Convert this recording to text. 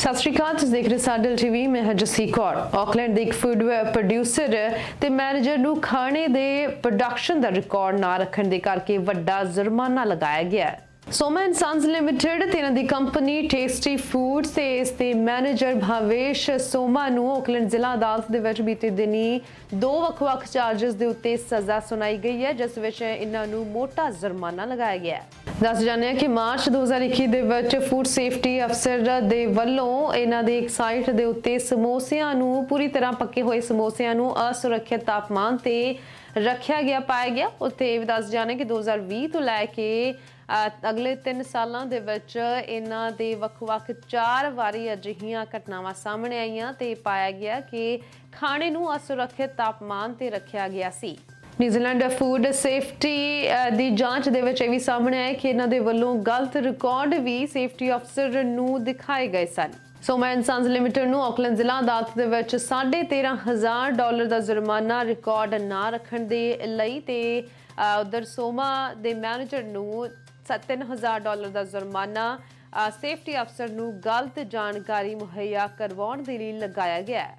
ਸਤਿ ਸ਼੍ਰੀ ਅਕਾਲ, ਤੁਸੀਂ ਦੇਖ ਰਹੇ ਸਾਡਲ ਟੀਵੀ। ਮੈਂ ਹਾਂ ਜਸੀ ਕੌਰ। ਆਕਲੈਂਡ ਦੇ ਇੱਕ ਫੂਡ ਪ੍ਰੋਡਿਊਸਰ ਤੇ ਮੈਨੇਜਰ ਨੂੰ ਖਾਣੇ ਦੇ ਪ੍ਰੋਡਕਸ਼ਨ ਦਾ ਰਿਕਾਰਡ ਨਾ ਰੱਖਣ ਦੇ ਕਰਕੇ ਵੱਡਾ ਜੁਰਮਾਨਾ ਲਗਾਇਆ ਗਿਆ ਹੈ। ਸੋਮਾ ਐਂਡ ਸੰਸ ਲਿਮਟਿਡ ਤੇ ਇਹਨਾਂ ਦੀ ਕੰਪਨੀ ਟੇਸਟੀ ਫੂਡਸ ਤੇ ਇਸ ਦੇ ਮੈਨੇਜਰ ਭਾਵੇਸ਼ ਸੋਮਾ ਨੂੰ ਆਕਲੈਂਡ ਜ਼ਿਲ੍ਹਾ ਅਦਾਲਤ ਦੇ ਵਿੱਚ ਬੀਤੇ ਦਿਨੀ ਦੋ ਵੱਖ-ਵੱਖ ਚਾਰजेस ਦੇ ਉੱਤੇ ਸਜ਼ਾ ਸੁਣਾਈ ਗਈ ਹੈ, ਜਿਸ ਵਿੱਚ ਇਹਨਾਂ ਨੂੰ ਮੋਟਾ ਜੁਰਮਾਨਾ ਲਗਾਇਆ ਗਿਆ ਹੈ। ਦੱਸ ਜਾਂਦੇ ਹਾਂ ਕਿ ਮਾਰਚ 2021 ਦੇ ਵਿੱਚ ਫੂਡ ਸੇਫਟੀ ਅਫਸਰ ਦੇ ਵੱਲੋਂ ਇਹਨਾਂ ਦੀ ਇੱਕ ਸਾਈਟ ਦੇ ਉੱਤੇ ਸਮੋਸਿਆਂ ਨੂੰ ਪੂਰੀ ਤਰ੍ਹਾਂ ਪੱਕੇ ਹੋਏ ਸਮੋਸਿਆਂ ਨੂੰ ਅਸੁਰੱਖਿਅਤ ਤਾਪਮਾਨ ਤੇ ਰੱਖਿਆ ਗਿਆ, ਪਾਇਆ ਗਿਆ। ਉੱਥੇ ਇਹ ਵੀ ਦੱਸ ਜਾਂਦੇ ਕਿ 2020 ਤੋਂ ਲੈ ਕੇ ਅਗਲੇ 3 ਸਾਲਾਂ ਦੇ ਵਿੱਚ ਇਹਨਾਂ ਦੇ ਵੱਖ-ਵੱਖ ਚਾਰ ਵਾਰੀ ਅਜਿਹੀਆਂ ਘਟਨਾਵਾਂ ਸਾਹਮਣੇ ਆਈਆਂ ਤੇ ਪਾਇਆ ਗਿਆ ਕਿ ਖਾਣੇ ਨੂੰ ਅਸੁਰੱਖਿਅਤ ਤਾਪਮਾਨ ਤੇ ਰੱਖਿਆ ਗਿਆ ਸੀ। ਨਿਊਜ਼ੀਲੈਂਡ ਫੂਡ ਸੇਫਟੀ ਦੀ ਜਾਂਚ ਦੇ ਵਿੱਚ ਇਹ ਵੀ ਸਾਹਮਣੇ ਆਇਆ ਕਿ ਇਹਨਾਂ ਦੇ ਵੱਲੋਂ ਗਲਤ ਰਿਕਾਰਡ ਵੀ ਸੇਫਟੀ ਅਫਸਰ ਨੂੰ ਦਿਖਾਏ ਗਏ ਸਨ। ਸੋਮਾ ਐਂਡ ਸੰਸ ਲਿਮਟਿਡ ਨੂੰ ਆਕਲੈਂਡ ਜ਼ਿਲ੍ਹਾ ਅਦਾਲਤ ਦੇ ਵਿੱਚ 13500 ਡਾਲਰ ਦਾ ਜੁਰਮਾਨਾ ਰਿਕਾਰਡ ਨਾ ਰੱਖਣ ਦੇ ਲਈ ਤੇ ਅਹ, ਉਧਰ ਸੋਮਾ ਦੇ ਮੈਨੇਜਰ ਨੂੰ 3000 ਡਾਲਰ ਦਾ ਜੁਰਮਾਨਾ ਸੇਫਟੀ ਅਫਸਰ ਨੂੰ ਗਲਤ ਜਾਣਕਾਰੀ ਮੁਹੱਈਆ ਕਰਵਾਉਣ ਦੇ ਲਈ ਲਗਾਇਆ ਗਿਆ ਹੈ।